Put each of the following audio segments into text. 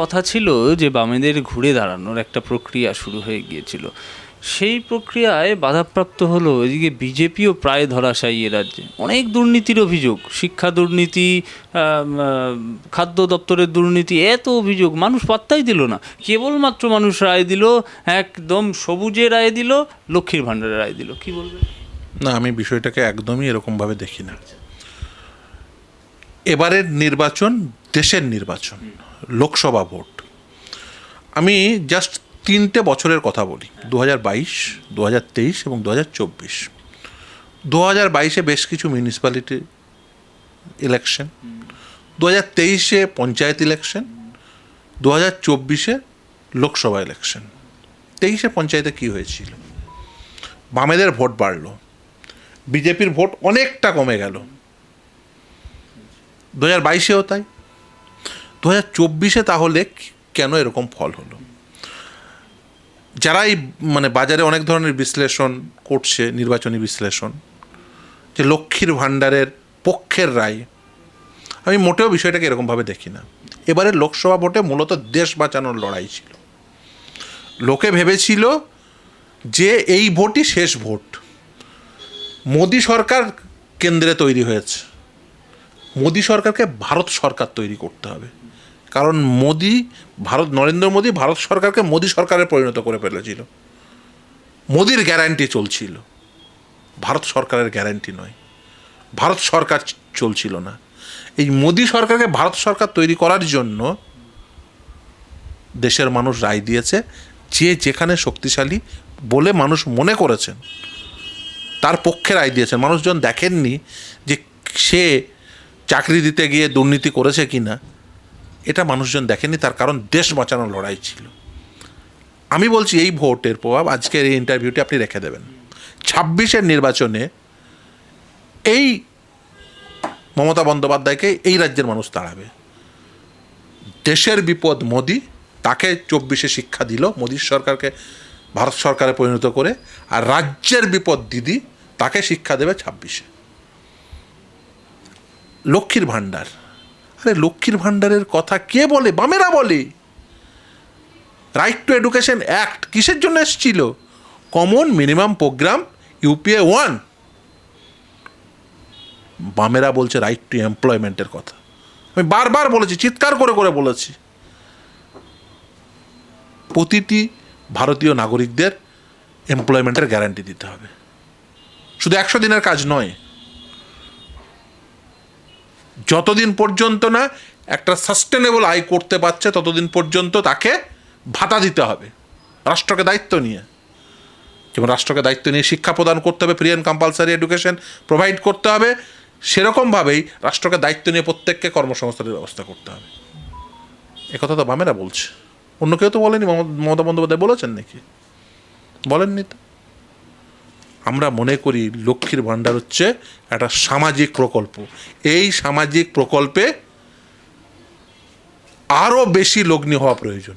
কথা ছিল যে বামেদের ঘুরে দাঁড়ানোর একটা প্রক্রিয়া শুরু হয়ে গিয়েছিল। সেই প্রক্রিয়ায় বাধাপ্রাপ্ত হলো এদিকে বিজেপিও প্রায় ধরাশায়ী এ রাজ্যে। অনেক দুর্নীতির অভিযোগ, শিক্ষা দুর্নীতি খাদ্য দপ্তরের দুর্নীতি, এত অভিযোগ, মানুষ পাত্তাই দিল না। কেবলমাত্র মানুষ রায় দিল, একদম সবুজে রায় দিল, লক্ষ্মীর ভাণ্ডারে রায় দিল। কি বলবেন? না, আমি বিষয়টাকে একদমই এরকমভাবে দেখি না। এবারের নির্বাচন দেশের নির্বাচন। লোকসভা ভোট। আমি জাস্ট তিনটে বছরের কথা বলি দু হাজার বাইশ দু হাজার তেইশ এবং দু হাজার চব্বিশ। দু হাজার বাইশে বেশ কিছু মিউনিসিপ্যালিটি ইলেকশন দু হাজার তেইশে পঞ্চায়েত ইলেকশন দু হাজার চব্বিশে লোকসভা ইলেকশন তেইশে পঞ্চায়েতে কী হয়েছিল? বামেদের ভোট বাড়লো, বিজেপির ভোট অনেকটা কমে গেল। দু হাজার বাইশেও তাই। দু হাজার চব্বিশে তাহলে কেন এরকম ফল হলো? যারা এই মানে বাজারে অনেক ধরনের বিশ্লেষণ করছে, নির্বাচনী বিশ্লেষণ, যে লক্ষ্মীর ভাণ্ডারের পক্ষের রায়, আমি মোটেও বিষয়টাকে এরকমভাবে দেখি না। এবারে লোকসভা ভোটে মূলত দেশ বাঁচানোর লড়াই ছিল। লোকে ভেবেছিল যে এই ভোটই শেষ ভোট। মোদী সরকার কেন্দ্রে তৈরি হয়েছে। মোদী সরকারকে ভারত সরকার তৈরি করতে হবে। কারণ মোদী, ভারত, নরেন্দ্র মোদী ভারত সরকারকে মোদী সরকারে পরিণত করে ফেলেছিল। মোদির গ্যারান্টি চলছিল। ভারত সরকারের গ্যারান্টি নয়। ভারত সরকার চলছিল না। এই মোদী সরকারকে ভারত সরকার তৈরি করার জন্য দেশের মানুষ রায় দিয়েছে, যে যেখানে শক্তিশালী বলে মানুষ মনে করেছেন, তার পক্ষে রায় দিয়েছেন। মানুষজন দেখেননি যে সে চাকরি দিতে গিয়ে দুর্নীতি করেছে কি না মানুষজন দেখেনি, তার কারণ দেশ বাঁচানোর লড়াই ছিল। আমি বলছি, এই ভোটের প্রভাব আজকের এই ইন্টারভিউটি আপনি রেখে দেবেন। ছাব্বিশের নির্বাচনে এই মমতা বন্দ্যোপাধ্যায়কে এই রাজ্যের মানুষ দাঁড়াবে দেশের বিপদ মোদি, তাকে চব্বিশে শিক্ষা দিল, মোদী সরকারকে, ভারত সরকারে পরিণত করে, আর রাজ্যের বিপদ দিদি, তাকে শিক্ষা দেবে ছাব্বিশে। লক্ষ্মীর ভাণ্ডার। আরে লক্ষ্মীর ভাণ্ডারের কথা কে বলে? বামেরা বলে। রাইট টু এডুকেশন অ্যাক্ট কিসের জন্য এসেছিল? Common minimum programme UPA one বামেরা বলছে রাইট টু এমপ্লয়মেন্টের কথা। আমি বারবার বলেছি, চিৎকার করে করে বলেছি। প্রতিটি ভারতীয় নাগরিকদের এমপ্লয়মেন্টের গ্যারান্টি দিতে হবে। শুধু একশো দিনের কাজ নয় যতদিন পর্যন্ত না একটা সাস্টেনেবল আয় করতে পারছে, ততদিন পর্যন্ত তাকে ভাতা দিতে হবে, রাষ্ট্রকে দায়িত্ব নিয়ে। যেমন রাষ্ট্রকে দায়িত্ব নিয়ে শিক্ষা প্রদান করতে হবে free and compulsory education provide করতে হবে, সেরকমভাবেই রাষ্ট্রকে দায়িত্ব নিয়ে প্রত্যেককে কর্মসংস্থানের ব্যবস্থা করতে হবে। একথা তো বামেরা বলছে। অন্য কেউ তো বলেনি, মমতা বন্দ্যোপাধ্যায় বলেছেন নাকি? বলেননি তো। আমরা মনে করি লক্ষ্মীর ভাণ্ডার হচ্ছে একটা সামাজিক প্রকল্প। এই সামাজিক প্রকল্পে আরও বেশি লগ্নি হওয়া প্রয়োজন।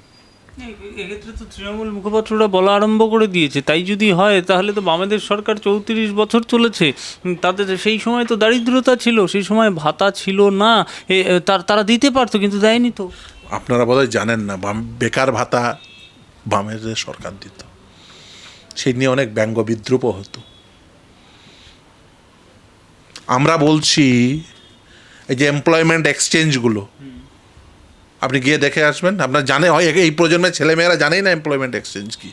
এক্ষেত্রে তো তৃণমূল মুখপাত্ররা বলা আরম্ভ করে দিয়েছে। তাই যদি হয় তাহলে তো বামেদের সরকার চৌত্রিশ বছর চলেছে। তাদের সেই সময় তো দারিদ্রতা ছিল সেই সময় ভাতা ছিল না। তার- তারা দিতে পারতো কিন্তু দেয়নি তো। আপনারা বোধহয় জানেন না বাম বেকার ভাতা বামের সরকার দিত। সেই নিয়ে অনেক ব্যঙ্গ বিদ্রুপও হতো। আমরা বলছি এই যে এমপ্লয়মেন্ট এক্সচেঞ্জগুলো আপনি গিয়ে দেখে আসবেন আপনার জানে হয় এই প্রজন্মের ছেলেমেয়েরা জানেই না এমপ্লয়মেন্ট এক্সচেঞ্জ কি।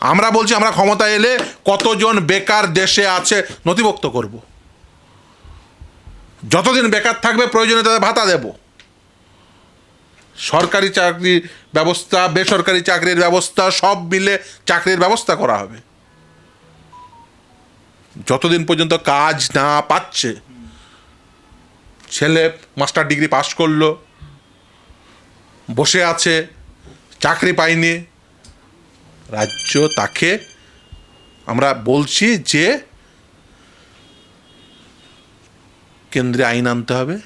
আমরা বলছি আমরা ক্ষমতা এলে কতজন বেকার দেশে আছে নথিভুক্ত করব। যতদিন বেকার থাকবে প্রয়োজনে তাদের ভাতা দেবো। সরকারি চাকরির ব্যবস্থা, বেসরকারি চাকরির ব্যবস্থা, সব মিলে চাকরির ব্যবস্থা করা হবে। যতদিন পর্যন্ত কাজ না পাচ্ছে, ছেলে মাস্টার ডিগ্রি পাশ করল, বসে আছে, চাকরি পায়নি, রাজ্য তাকে আমরা বলছি যে কেন্দ্রে আইন আনতে হবে।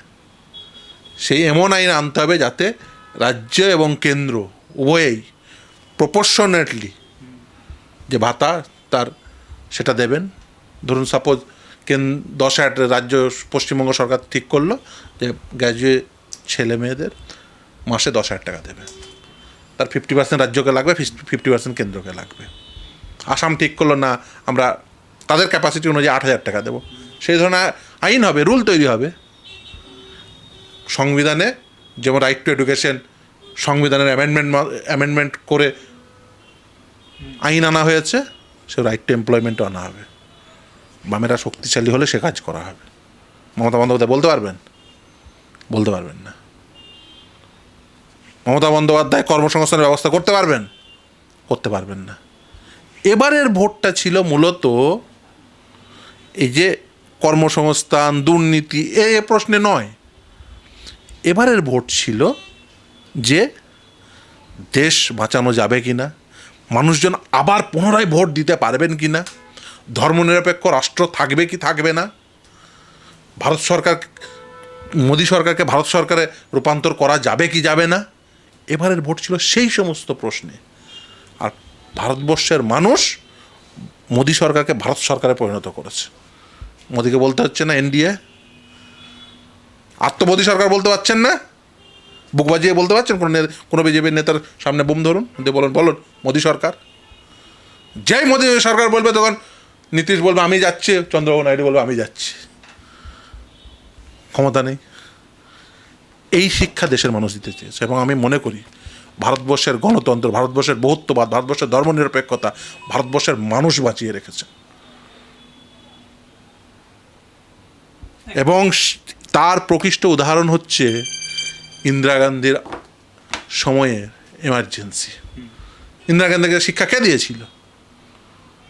সেই এমন আইন আনতে হবে যাতে রাজ্য এবং কেন্দ্র উভয়েই প্রপোর্শনেটলি যে ভাতা তার সেটা দেবেন। ধরুন সাপোজ কেন দশ হাজার রাজ্য পশ্চিমবঙ্গ সরকার ঠিক করল যে গ্র্যাজুয়েট ছেলে মেয়েদের মাসে দশ হাজার টাকা দেবে। তার ফিফটি পার্সেন্ট রাজ্যকে লাগবে ফিফটি পার্সেন্ট কেন্দ্রকে লাগবে। আসাম ঠিক করল না, আমরা তাদের ক্যাপাসিটি অনুযায়ী আট হাজার টাকা দেবো। সেই ধরনের আইন হবে রুল তৈরি হবে। সংবিধানে যেমন রাইট টু এডুকেশন সংবিধানের অ্যামেন্ডমেন্ট অ্যামেন্ডমেন্ট করে আইন আনা হয়েছে, সে রাইট টু এমপ্লয়মেন্টও আনা হবে। বামেরা শক্তিশালী হলে সে কাজ করা হবে। মমতা বন্দ্যোপাধ্যায় বলতে পারবেন? বলতে পারবেন না। মমতা বন্দ্যোপাধ্যায় কর্মসংস্থানের ব্যবস্থা করতে পারবেন? করতে পারবেন না। এবারের ভোটটা ছিল মূলত এই যে কর্মসংস্থান, দুর্নীতি এ প্রশ্নে নয়। এবারের ভোট ছিল যে দেশ বাঁচানো যাবে কি না মানুষজন আবার পুনরায় ভোট দিতে পারবেন কি না ধর্মনিরপেক্ষ রাষ্ট্র থাকবে কি থাকবে না, ভারত সরকার, মোদী সরকারকে ভারত সরকারে রূপান্তর করা যাবে কি যাবে না, এবারের ভোট ছিল সেই সমস্ত প্রশ্নে। আর ভারতবর্ষের মানুষ মোদী সরকারকে ভারত সরকারে পরিণত করেছে। মোদীকে বলতে হচ্ছে না, এনডিএ মোদী সরকার বলতে পারছেন না? বুক বাজিয়ে বলতে পারছেন? কোনো কোনো বিজেপির নেতার সামনে বুম ধরুন, দিয়ে বলুন বলুন, মোদী সরকার। যেই মোদী সরকার বলবে তখন নীতিশ বলবে, আমি যাচ্ছি। চন্দ্রবাবু নাইডু বলবে, আমি যাচ্ছি। ক্ষমতা নেই। এই শিক্ষা দেশের মানুষ দিতে চেয়েছে, এবং আমি মনে করি ভারতবর্ষের গণতন্ত্র, ভারতবর্ষের বহুত্ববাদ, ভারতবর্ষের ধর্মনিরপেক্ষতা ভারতবর্ষের মানুষ বাঁচিয়ে রেখেছে। এবং তার প্রকৃষ্ট উদাহরণ হচ্ছে ইন্দিরা গান্ধীর সময়ে এমার্জেন্সি ইন্দিরা গান্ধীকে শিক্ষা কে দিয়েছিল?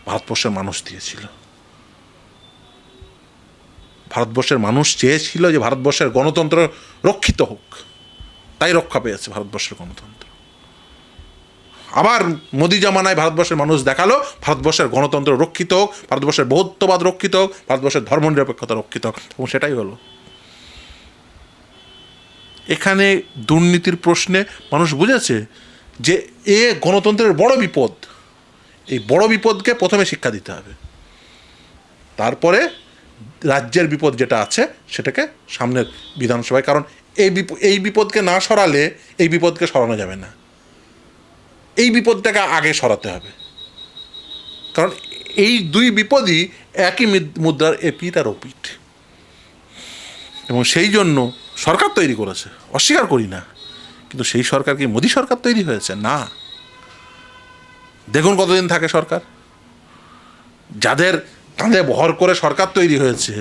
ভারতবর্ষের মানুষ দিয়েছিল। ভারতবর্ষের মানুষ চেয়েছিল যে ভারতবর্ষের গণতন্ত্র রক্ষিত হোক। তাই রক্ষা পেয়েছে ভারতবর্ষের গণতন্ত্র। আবার মোদি জামানায় ভারতবর্ষের মানুষ দেখাল, ভারতবর্ষের গণতন্ত্র রক্ষিত হোক, ভারতবর্ষের বহুত্ববাদ রক্ষিত হোক, ভারতবর্ষের ধর্মনিরপেক্ষতা রক্ষিত হোক। এবং সেটাই হলো এখানে দুর্নীতির প্রশ্নে মানুষ বুঝেছে যে এ গণতন্ত্রের বড় বিপদ। এই বড় বিপদকে প্রথমে শিক্ষা দিতে হবে। তারপরে রাজ্যের বিপদ যেটা আছে সেটাকে সামনের বিধানসভায়, কারণ এই এই বিপদকে না সরালে এই বিপদকে সরানো যাবে না। এই বিপদটাকে আগে সরাতে হবে। কারণ এই দুই বিপদই একই মিদ- মুদ্রার এপিট আর ওপিট এবং সেই জন্য সরকার তৈরি করেছে, অস্বীকার করি না। কিন্তু সেই সরকার কি মোদী সরকার তৈরি হয়েছে? না। দেখুন কতদিন থাকে সরকার। যাদের কাঁধে ভর করে সরকার তৈরি হয়েছে,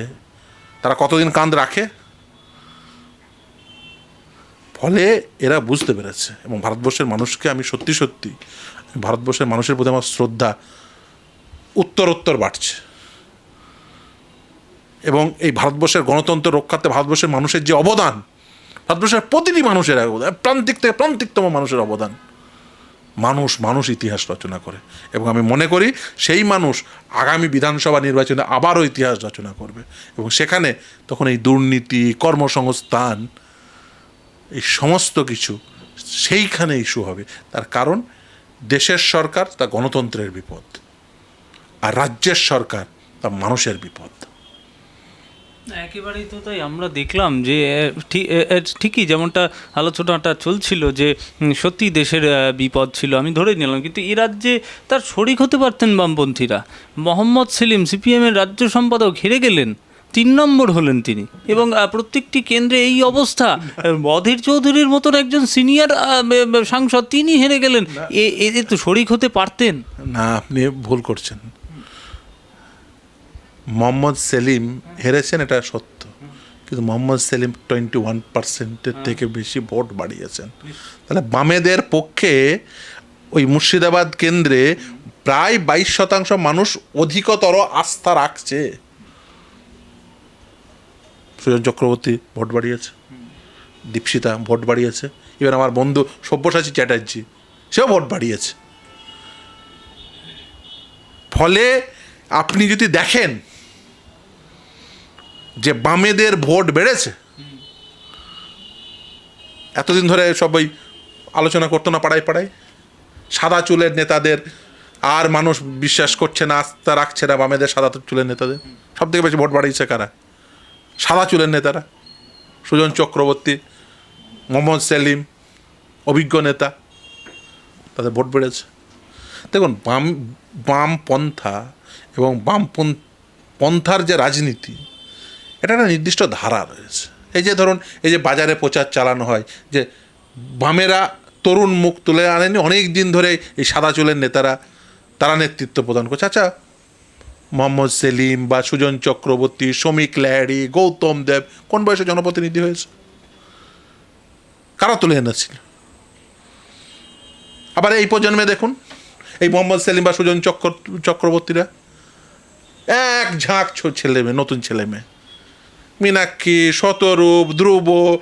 তারা কতদিন কাঁধ রাখে? ফলে এরা বুঝতে পেরেছে এবং ভারতবর্ষের মানুষকে আমি সত্যি সত্যি ভারতবর্ষের মানুষের প্রতি আমার শ্রদ্ধা উত্তরোত্তর বাড়ছে। এই ভারতবর্ষের গণতন্ত্র রক্ষার্থে ভারতবর্ষের মানুষের যে অবদান, ভারতবর্ষের প্রতিটি মানুষের অবদান, প্রান্তিক থেকে প্রান্তিকতম মানুষের অবদান। মানুষ মানুষ ইতিহাস রচনা করে এবং আমি মনে করি সেই মানুষ আগামী বিধানসভা নির্বাচনে আবারও ইতিহাস রচনা করবে এবং সেখানে তখন এই দুর্নীতি, কর্মসংস্থান, এই সমস্ত কিছু সেইখানে ইস্যু হবে। তার কারণ দেশের সরকার তা গণতন্ত্রের বিপদ আর রাজ্যের সরকার তা মানুষের বিপদ। একেবারেই তো তাই। আমরা দেখলাম যে ঠিকই যেমনটা আলোচনাটা চলছিল যে সত্যি দেশের বিপদ ছিল আমি ধরে নিলাম। কিন্তু এ রাজ্যে তার শরিক হতে পারতেন বামপন্থীরা। মোহাম্মদ সেলিম সিপিএমের রাজ্য সম্পাদক হেরে গেলেন। তিন নম্বর হলেন তিনি। এবং প্রত্যেকটি কেন্দ্রে এই অবস্থা। অধীর চৌধুরীর মতন একজন সিনিয়র সাংসদ তিনি হেরে গেলেন। এ তো শরিক হতে পারতেন। না আপনি ভুল করছেন। মোহাম্মদ সেলিম হেরেছেন, এটা সত্য। কিন্তু মোহাম্মদ সেলিম টোয়েন্টি ওয়ান পার্সেন্টের থেকে বেশি ভোট বাড়িয়েছেন। তাহলে বামেদের পক্ষে ওই মুর্শিদাবাদ কেন্দ্রে প্রায় বাইশ শতাংশ মানুষ অধিকতর আস্থা রাখছে। সুজন চক্রবর্তী ভোট বাড়িয়েছে। দীপশিতা ভোট বাড়িয়েছে। এবার আমার বন্ধু সব্যসাচী চ্যাটার্জি, সেও ভোট বাড়িয়েছে। ফলে আপনি যদি দেখেন যে বামেদের ভোট বেড়েছে? এতদিন ধরে সবাই আলোচনা করতো না পাড়ায় পাড়ায়? সাদা চুলের নেতাদের আর মানুষ বিশ্বাস করছে না, আস্থা রাখছে না বামেদের সাদা চুলের নেতাদের? সব থেকে বেশি ভোট বাড়িয়েছে কারা? সাদা চুলের নেতারা? সুজন চক্রবর্তী, মোহাম্মদ সেলিম, অভিজ্ঞ নেতা, তাদের ভোট বেড়েছে। দেখুন, বাম, বামপন্থা এবং বামপন, পন্থার যে রাজনীতি এটা একটা নির্দিষ্ট ধারা রয়েছে। এই যে ধরুন, এই যে বাজারে প্রচার চালানো হয়, যে বামেরা তরুণ মুখ তুলে আনেনি, অনেক দিন ধরে এই সাদা চুলের নেতারা, তারা নেতৃত্ব প্রদান করছে। আচ্ছা মোহাম্মদ সেলিম বা সুজন চক্রবর্তী, শ্রমিক লাহারি গৌতম দেব, কোন বয়সে জনপ্রতিনিধি হয়েছে? কারা তুলে এনেছিল? আবার এই প্রজন্মে দেখুন, এই মোহাম্মদ সেলিম বা সুজন চক্র, চক্রবর্তীরা, এক ঝাঁক ছেলে মেয়ে, নতুন ছেলে মেয়ে। মীনাক্ষী, শতরূপ, ধ্রুব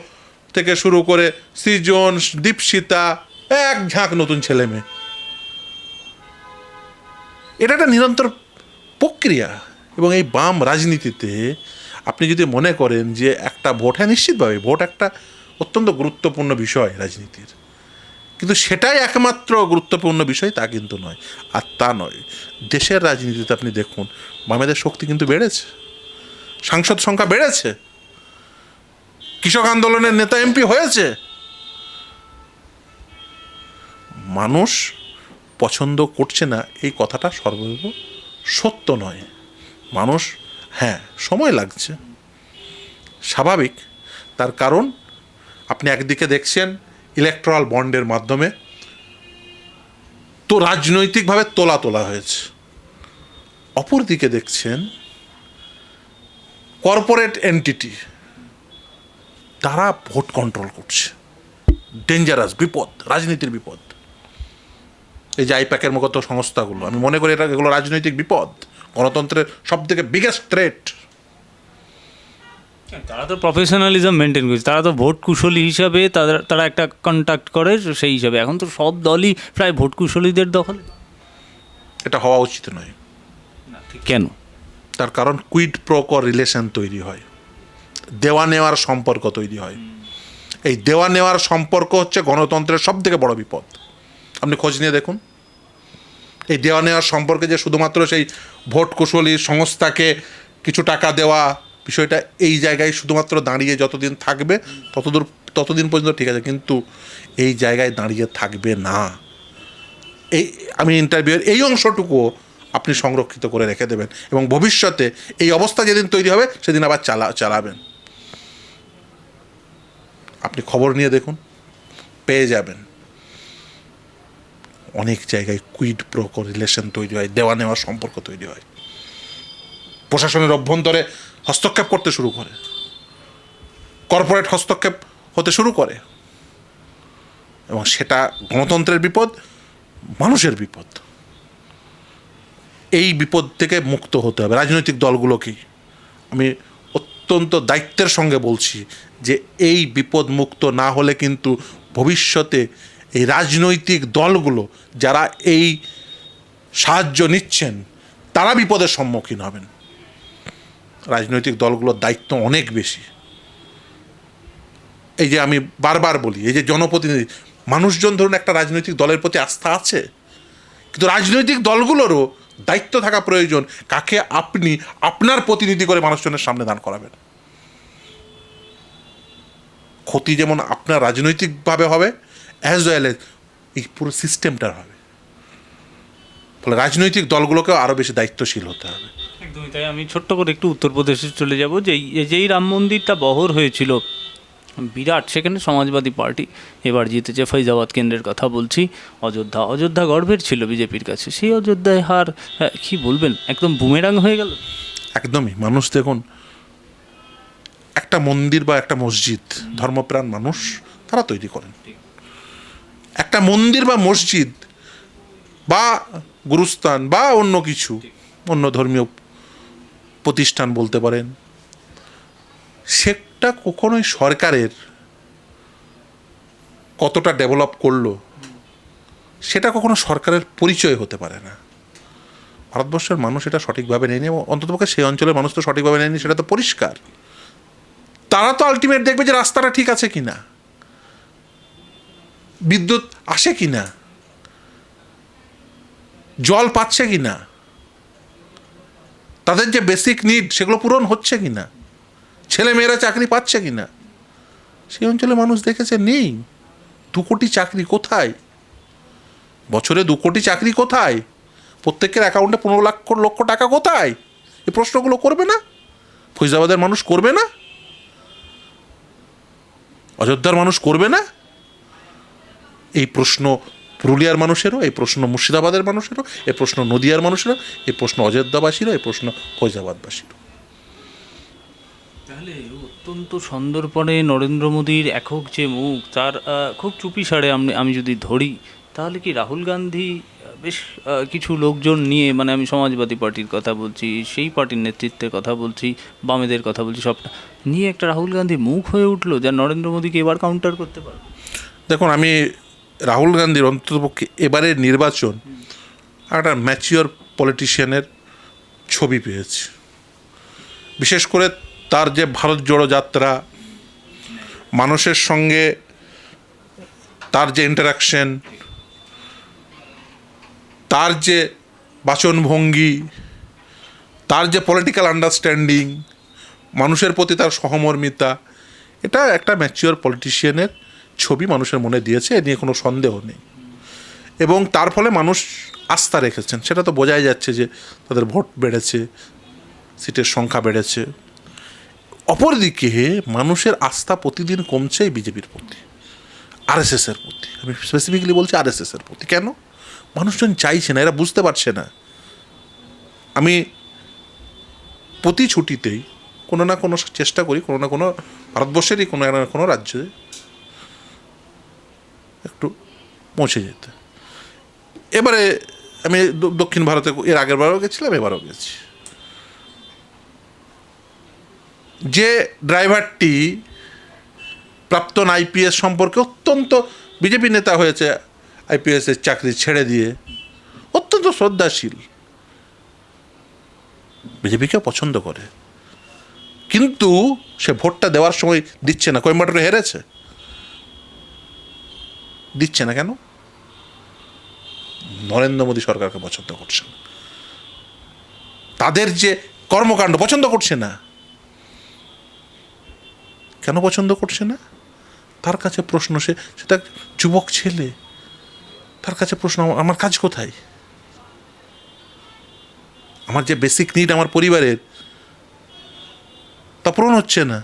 থেকে শুরু করে সৃজন, দীপশিতা, এক ঝাঁক নতুন ছেলে মেয়ে। এটা একটা নিরন্তর প্রক্রিয়া এবং এই বাম রাজনীতিতে আপনি যদি মনে করেন যে একটা ভোট হ্যাঁ নিশ্চিতভাবে ভোট একটা অত্যন্ত গুরুত্বপূর্ণ বিষয় রাজনীতির। কিন্তু সেটাই একমাত্র গুরুত্বপূর্ণ বিষয়, তা কিন্তু নয়। আর তা নয়, দেশের রাজনীতিতে আপনি দেখুন, বামেদের শক্তি কিন্তু বেড়েছে। সাংসদ সংখ্যা বেড়েছে? কৃষক আন্দোলনের নেতা এমপি হয়েছে? মানুষ পছন্দ করছে না, এই কথাটা সর্বৈব সত্য নয়। মানুষ হ্যাঁ সময় লাগছে। স্বাভাবিক, তার কারণ, আপনি একদিকে দেখছেন ইলেকট্রাল বন্ডের মাধ্যমে, তো রাজনৈতিকভাবে তোলা তোলা হয়েছে। অপরদিকে দেখছেন কর্পোরেট এন্টিটি তারা ভোট কন্ট্রোল করছে। ডেঞ্জারাস বিপদ রাজনীতির বিপদ। এই যে আইপ্যাকের মতো সংস্থাগুলো আমি মনে করি এটা এগুলো রাজনৈতিক বিপদ। গণতন্ত্রের সব থেকে বিগেস্ট থ্রেট তারা তো প্রফেশনালিজম মেনটেন করছে। তারা তো ভোট কুশলী হিসাবে তাদের তারা একটা কন্ট্যাক্ট করে সেই হিসাবে। এখন তো সব দলই প্রায় ভোট কুশলীদের দখলে। এটা হওয়া উচিত নয়। কেন? তার কারণ কুইড প্রকর রিলেশন তৈরি হয়। দেওয়া নেওয়ার সম্পর্ক তৈরি হয়। এই দেওয়া নেওয়ার সম্পর্ক হচ্ছে গণতন্ত্রের সব থেকে বড় বিপদ। আপনি খোঁজ নিয়ে দেখুন। এই দেওয়া নেওয়ার সম্পর্কে যে শুধুমাত্র সেই ভোট কুশলী সংস্থাকে কিছু টাকা দেওয়া, বিষয়টা এই জায়গায় শুধুমাত্র দাঁড়িয়ে যতদিন থাকবে, ততদূর, ততদিন পর্যন্ত ঠিক আছে, কিন্তু এই জায়গায় দাঁড়িয়ে থাকবে না। এই, আমি ইন্টারভিউয়ের এই অংশটুকুও আপনি সংরক্ষিত করে রেখে দেবেন এবং ভবিষ্যতে এই অবস্থা যেদিন তৈরি হবে, সেদিন আবার চালা, চালাবেন। আপনি খবর নিয়ে দেখুন, পেয়ে যাবেন। অনেক জায়গায় কুইড প্রো রিলেশন তৈরি হয়, দেওয়া নেওয়ার সম্পর্ক তৈরি হয়। প্রশাসনের অভ্যন্তরে হস্তক্ষেপ করতে শুরু করে। কর্পোরেট হস্তক্ষেপ হতে শুরু করে। এবং সেটা গণতন্ত্রের বিপদ, মানুষের বিপদ। এই বিপদ থেকে মুক্ত হতে হবে। রাজনৈতিক দলগুলোকেই। আমি অত্যন্ত দায়িত্বের সঙ্গে বলছি যে এই বিপদ মুক্ত না হলে কিন্তু ভবিষ্যতে এই রাজনৈতিক দলগুলো যারা এই সাহায্য নিচ্ছেন, তারা বিপদের সম্মুখীন হবেন। রাজনৈতিক দলগুলোর দায়িত্ব অনেক বেশি। এই যে আমি বারবার বলি, এই যে জনপ্রতিনিধি, মানুষজন ধরুন একটা রাজনৈতিক দলের প্রতি আস্থা আছে, কিন্তু রাজনৈতিক দলগুলোরও দায়িত্ব থাকা প্রয়োজন, কাকে আপনি আপনার প্রতিনিধি করে মানুষজনের সামনে দান করাবেন। ক্ষতি যেমন আপনার রাজনৈতিকভাবে হবে অ্যাজ ওয়েল এজ এই পুরো সিস্টেমটার হবে। ফলে রাজনৈতিক দলগুলোকেও আরও বেশি দায়িত্বশীল হতে হবে। তাই। আমি ছোট্ট করে একটু উত্তরপ্রদেশে চলে যাব, যে যেই রাম মন্দিরটা বহর হয়েছিল বিরাট সেখানে সমাজবাদী পার্টি। এবার জিতেছে ফৈজাবাদ কেন্দ্রের কথা বলছি। অযোধ্যা অযোধ্যা গর্বের ছিল বিজেপির কাছে। সেই অযোধ্যায় হার হ্যাঁ, কি বলবেন? একদম বুমেরাং হয়ে গেল। একদমই। মানুষ দেখুন একটা মন্দির বা একটা মসজিদ ধর্মপ্রাণ মানুষ তারা তৈরি করেন। একটা মন্দির বা মসজিদ বা গুরুস্থান বা অন্য কিছু অন্য ধর্মীয় প্রতিষ্ঠান বলতে পারেন সেটা কখনোই সরকারের কতটা ডেভেলপ করল, সেটা কখনো সরকারের পরিচয় হতে পারে না। ভারতবর্ষের মানুষ এটা সঠিকভাবে নেয়নি এবং অন্ততপক্ষে সেই অঞ্চলের মানুষ তো সঠিকভাবে নেয়নি, সেটা তো পরিষ্কার। তারা তো আলটিমেট দেখবে যে রাস্তাটা ঠিক আছে কি না বিদ্যুৎ আসে কি না জল পাচ্ছে কি না তাদের যে বেসিক নিড সেগুলো পূরণ হচ্ছে কি না ছেলে মেয়েরা চাকরি পাচ্ছে কি না সেই অঞ্চলে মানুষ দেখেছে, নেই। দু কোটি চাকরি কোথায়? বছরে দু কোটি চাকরি কোথায়? প্রত্যেকের অ্যাকাউন্টে পনেরো লাখ, লক্ষ টাকা কোথায়? এই প্রশ্নগুলো করবে না? ফৈজাবাদের মানুষ করবে না? অযোধ্যার মানুষ করবে না? এই প্রশ্ন পুরুলিয়ার মানুষেরও, এই প্রশ্ন মুর্শিদাবাদের মানুষেরও, এই প্রশ্ন নদিয়ার মানুষেরও, এই প্রশ্ন অযোধ্যাবাসীরও, এই প্রশ্ন ফৈজাবাদবাসীরও। তাহলে অত্যন্ত সন্দর্পণে নরেন্দ্র মোদীর একক যে মুখ তার খুব চুপি সারে আমি আমি যদি ধরি তাহলে কি রাহুল গান্ধী বেশ কিছু লোকজন নিয়ে মানে আমি সমাজবাদী পার্টির কথা বলছি সেই পার্টির নেতৃত্বের কথা বলছি বামেদের কথা বলছি সবটা নিয়ে একটা রাহুল গান্ধী মুখ হয়ে উঠল যা নরেন্দ্র মোদীকে এবার কাউন্টার করতে পারবে? দেখুন আমি রাহুল গান্ধীর অন্ততপক্ষে এবারের নির্বাচন একটা ম্যাচিওর পলিটিশিয়ানের ছবি পেয়েছি। বিশেষ করে তার যে ভারত জোড়ো যাত্রা, মানুষের সঙ্গে তার যে ইন্টারাকশন তার যে বাচনভঙ্গি, তার যে পলিটিক্যাল আন্ডারস্ট্যান্ডিং মানুষের প্রতি তার সহমর্মিতা, এটা একটা ম্যাচিওর পলিটিশিয়ানের ছবি মানুষের মনে দিয়েছে, এ নিয়ে কোনো সন্দেহ নেই। এবং তার ফলে মানুষ আস্থা রেখেছেন। সেটা তো বোঝাই যাচ্ছে যে তাদের ভোট বেড়েছে, সিটের সংখ্যা বেড়েছে। অপরদিকে মানুষের আস্থা প্রতিদিন কমছে বিজেপির প্রতি, আরএসএসের প্রতি। আমি স্পেসিফিকলি বলছি আরএসএসের প্রতি। কেন? মানুষজন চাইছে না, এরা বুঝতে পারছে না। আমি প্রতি ছুটিতেই কোনো না কোনো চেষ্টা করি, কোনো না কোনো ভারতবর্ষেরই কোনো না কোনো রাজ্যে একটু পৌঁছে যেতে। এবারে আমি দক্ষিণ ভারতে, এর আগের বারও গেছিলাম, এবারও গেছি। যে ড্রাইভারটি প্রাক্তন আইপিএস সম্পর্কে অত্যন্ত বিজেপি নেতা হয়েছে আইপিএসের চাকরি ছেড়ে দিয়ে, অত্যন্ত শ্রদ্ধাশীল। বিজেপিকে পছন্দ করে। কিন্তু সে ভোটটা দেওয়ার সময় দিচ্ছে না, কোয়েম্বাটোরে হেরেছে। দিচ্ছে না কেন? নরেন্দ্র মোদী সরকারকে পছন্দ করছে না। তাদের যে কর্মকাণ্ড পছন্দ করছে না কেন পছন্দ করছে না? তার কাছে প্রশ্ন, সে সেটা যুবক ছেলে। তার কাছে প্রশ্ন, আমার- কাজ কোথায়? আমার যে বেসিক নিড আমার পরিবারের, তা পূরণ হচ্ছে না।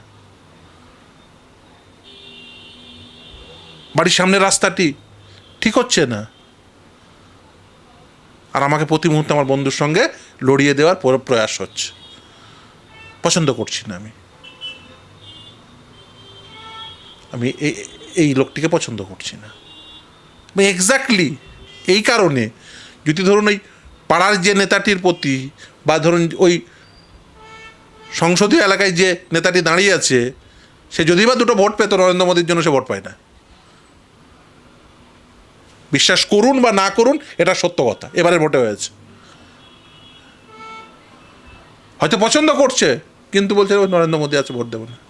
বাড়ির সামনের রাস্তাটি ঠিক হচ্ছে না। আর আমাকে প্রতি মুহূর্তে আমার বন্ধুর সঙ্গে লড়িয়ে দেওয়ার প্র- প্রয়াস হচ্ছে। পছন্দ করছি না আমি। আমি এই- লোকটিকে পছন্দ করছি না। এক্স্যাক্টলি এই কারণে যদি ধরুন ওই পাড়ার যে নেতাটির প্রতি বা ধরুন ওই সংসদীয় এলাকায় যে নেতাটি দাঁড়িয়ে আছে, সে যদি বা দুটো ভোট পেত, নরেন্দ্র মোদীর জন্য সে ভোট পায় না। বিশ্বাস করুন বা না করুন, এটা সত্য কথা এবারে ভোটে হয়েছে। হয়তো পছন্দ করছে, কিন্তু বলছে নরেন্দ্র মোদী আছে, ভোট দেবো না।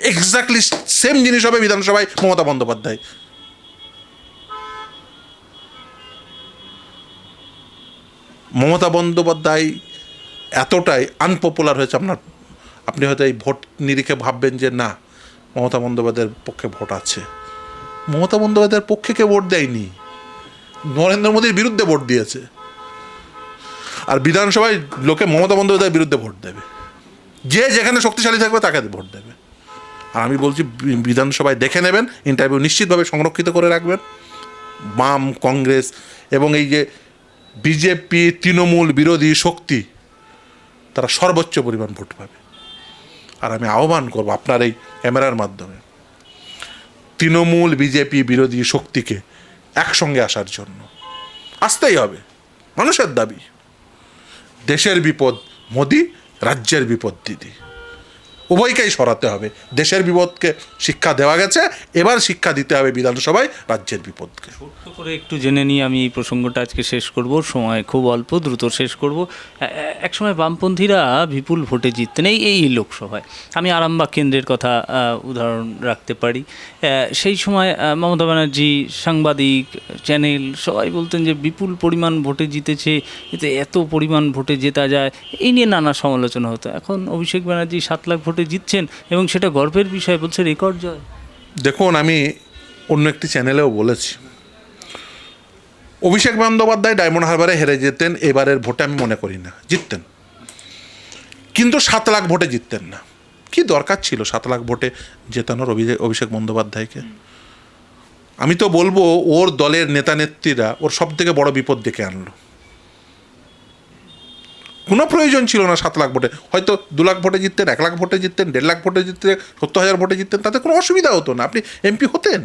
এক্স্যাক্টলি সেম জিনিস হবে বিধানসভায় মমতা বন্দ্যোপাধ্যায়। মমতা বন্দ্যোপাধ্যায় এতটাই আনপপুলার হয়েছে, আপনার আপনি হয়তো এই ভোট নিরিখে ভাববেন যে না, মমতা বন্দ্যোপাধ্যায়ের পক্ষে ভোট আছে। মমতা বন্দ্যোপাধ্যায়ের পক্ষে কে ভোট দেয়নি। নরেন্দ্র মোদীর বিরুদ্ধে ভোট দিয়েছে। আর বিধানসভায় লোকে মমতা বন্দ্যোপাধ্যায়ের বিরুদ্ধে ভোট দেবে। যে যেখানে শক্তিশালী থাকবে তাকে ভোট দেবে। আর আমি বলছি বিধানসভায় দেখে নেবেন ইন্টারভিউ নিশ্চিতভাবে সংরক্ষিত করে রাখবেন। বাম, কংগ্রেস এবং এই যে বিজেপি, তৃণমূল বিরোধী শক্তি, তারা সর্বোচ্চ পরিমাণ ভোট পাবে। আর আমি আহ্বান করব আপনার এই ক্যামেরার মাধ্যমে, তৃণমূল বিজেপি বিরোধী শক্তিকে একসঙ্গে আসার জন্য। আসতেই হবে, মানুষের দাবি। দেশের বিপদ মোদি, রাজ্যের বিপদ দিদি। উভয়কেই সরাতে হবে। দেশের বিপদকে শিক্ষা দেওয়া গেছে, এবার শিক্ষা দিতে হবে বিধানসভায়, রাজ্যের বিপদকে। করে একটু জেনে নিয়ে আমি এই প্রসঙ্গটা আজকে শেষ করব, সময় খুব অল্প, দ্রুত শেষ করব। এক সময় বামপন্থীরা বিপুল ভোটে জিততেন, এই এই লোকসভায়। আমি আরামবাগ কেন্দ্রের কথা উদাহরণ রাখতে পারি। সেই সময় মমতা ব্যানার্জি, সাংবাদিক, চ্যানেল, সবাই বলতেন যে বিপুল পরিমাণ ভোটে জিতেছে, এতে এত পরিমাণ ভোটে জেতা যায়। এই নিয়ে নানা সমালোচনা হতো। এখন অভিষেক ব্যানার্জি সাত লাখ ভোটে জিতছেন এবং সেটা গর্বের বিষয় বলছে রেকর্ড জয়। দেখুন, আমি অন্য একটি চ্যানেলেও বলেছি। অভিষেক বন্দ্যোপাধ্যায় ডায়মন্ড হারবারে হেরে যেতেন, এবারের ভোটে আমি মনে করি না, জিততেন। কিন্তু সাত লাখ ভোটে জিততেন না। কি দরকার ছিল সাত লাখ ভোটে জেতানোর অভিষেক বন্দ্যোপাধ্যায়কে? আমি তো বলব, ওর দলের নেতা নেত্রীরা ওর সব থেকে বড় বিপদ ডেকে আনলো। কোনো প্রয়োজন ছিল না সাত লাখ ভোটে। হয়তো দু লাখ ভোটে জিততেন এক লাখ ভোটে জিততেন দেড় লাখ ভোটে জিততেন সত্তর হাজার ভোটে জিততেন তাতে কোনো অসুবিধা হতো না। আপনি এমপি হতেন।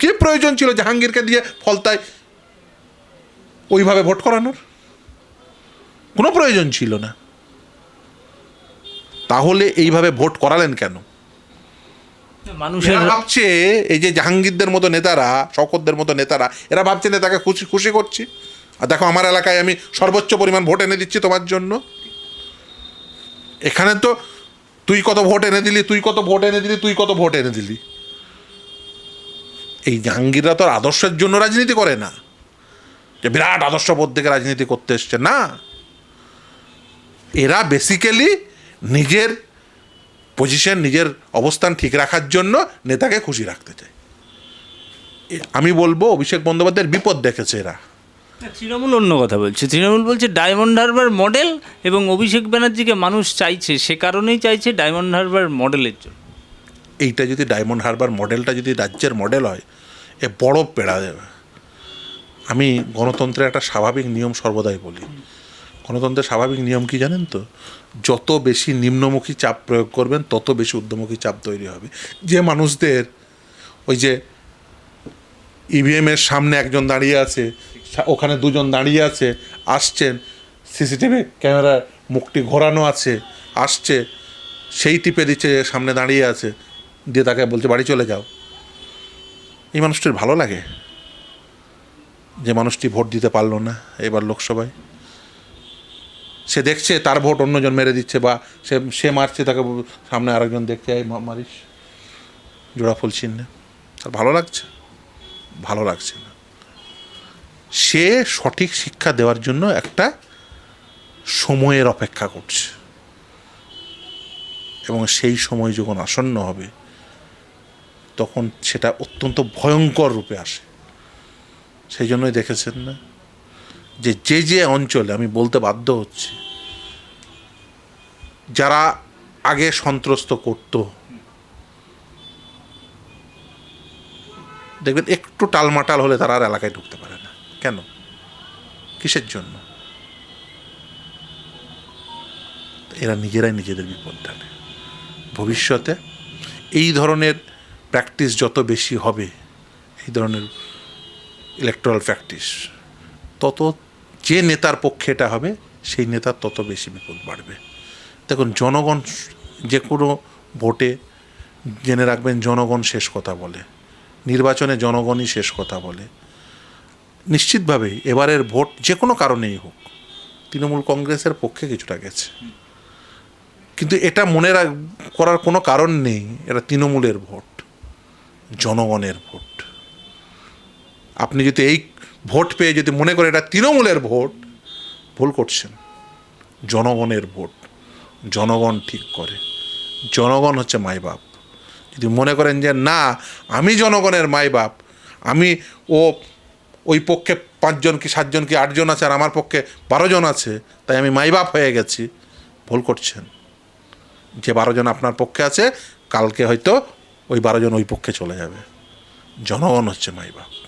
কি প্রয়োজন ছিল জাহাঙ্গীরকে দিয়ে ফলতায় ওইভাবে ভোট করানোর? কোনো প্রয়োজন ছিল না। তাহলে এইভাবে ভোট করালেন কেন? মানুষের ভাবছে এই যে জাহাঙ্গীরদের মতো নেতারা শওকতদের মতো নেতারা এরা ভাবছে নেতাকে খুশি খুশি করছি। আর দেখো আমার এলাকায় আমি সর্বোচ্চ পরিমাণ ভোট এনে দিচ্ছি তোমার জন্য। এখানে তো তুই কত ভোট এনে দিলি, তুই কত ভোট এনে দিলি, তুই কত ভোট এনে দিলি। এই জাহাঙ্গীররা তো আদর্শের জন্য রাজনীতি করে না। যে বিরাট আদর্শবোধ থেকে রাজনীতি করতে এসছে, না। এরা বেসিক্যালি নিজের পজিশন নিজের অবস্থান ঠিক রাখার জন্য নেতাকে খুশি রাখতে চায়। আমি বলব অভিষেক বন্দ্যোপাধ্যায়ের বিপদ দেখেছে এরা। তৃণমূল অন্য কথা বলছে। তৃণমূল বলছে ডায়মন্ড হারবার মডেল এবং অভিষেক ব্যানার্জিকে মানুষ চাইছে, সে কারণেই চাইছে ডায়মন্ড হারবার মডেলের জন্য। এইটা যদি ডায়মন্ড হারবার মডেলটা যদি রাজ্যের মডেল হয়, এ বড় পেড়া দেবে। আমি গণতন্ত্রের একটা স্বাভাবিক নিয়ম সর্বদাই বলি। গণতন্ত্রের স্বাভাবিক নিয়ম কি জানেন তো? যত বেশি নিম্নমুখী চাপ প্রয়োগ করবেন, তত বেশি ঊর্ধ্বমুখী চাপ তৈরি হবে। যে মানুষদের ওই যে ইভিএমের সামনে একজন দাঁড়িয়ে আছে ওখানে দুজন দাঁড়িয়ে আছে, আসছেন, সিসিটিভি ক্যামেরার মুখটি ঘোরানো আছে, আসছে, সেই টিপে দিচ্ছে সামনে দাঁড়িয়ে আছে, দিয়ে তাকে বলছে, বাড়ি চলে যাও। এই মানুষটির ভালো লাগে? যে মানুষটি ভোট দিতে পারল না এবার লোকসভায়। সে দেখছে, তার ভোট অন্যজন মেরে দিচ্ছে, বা সে সে মারছে, তাকে সামনে আরেকজন এই মা- মারিস। জোড়া ফুল চিহ্নে তার ভালো লাগছে? ভালো লাগছে সে সঠিক শিক্ষা দেওয়ার জন্য একটা সময়ের অপেক্ষা করছে। এবং সেই সময় যখন আসন্ন হবে, তখন সেটা অত্যন্ত ভয়ঙ্কর রূপে আসে। সেই জন্যই দেখেছেন না? যে যে যে অঞ্চলে আমি বলতে বাধ্য হচ্ছি, যারা আগে সন্ত্রস্ত করতো, দেখবেন একটু টালমাটাল হলে তারা আর এলাকায় ঢুকতে পারে কেন? কিসের জন্য? এরা নিজেরাই নিজেদের বিপদ টানে। ভবিষ্যতে এই ধরনের প্র্যাকটিস যত বেশি হবে, এই ধরনের ইলেকট্রাল প্র্যাকটিস তত যে নেতার পক্ষে এটা হবে, সেই নেতার তত বেশি বিপদ বাড়বে। দেখুন, জনগণ যে কোনো ভোটে জেনে রাখবেন, জনগণ শেষ কথা বলে। নির্বাচনে জনগণই শেষ কথা বলে। নিশ্চিতভাবেই এবারের ভোট যে কোনো কারণেই হোক, তৃণমূল কংগ্রেসের পক্ষে কিছুটা গেছে। কিন্তু এটা মনে রাখ, করার কোনো কারণ নেই, এটা তৃণমূলের ভোট, জনগণের ভোট। আপনি যদি এই ভোট পেয়ে যদি মনে করেন এটা তৃণমূলের ভোট, ভুল করছেন। জনগণের ভোট, জনগণ ঠিক করে। জনগণ হচ্ছে মাই বাপ। যদি মনে করেন যে না, আমি জনগণের মাই বাপ, আমি ও ওই পক্ষে পাঁচজন কি, সাতজন কি, আটজন আছে আর আমার পক্ষে বারোজন আছে, তাই আমি মাই বাপ হয়ে গেছি। ভুল করছেন। যে বারোজন আপনার পক্ষে আছে, কালকে হয়তো ওই বারোজন ওই পক্ষে চলে যাবে। জনগণ হচ্ছে মাই বাপ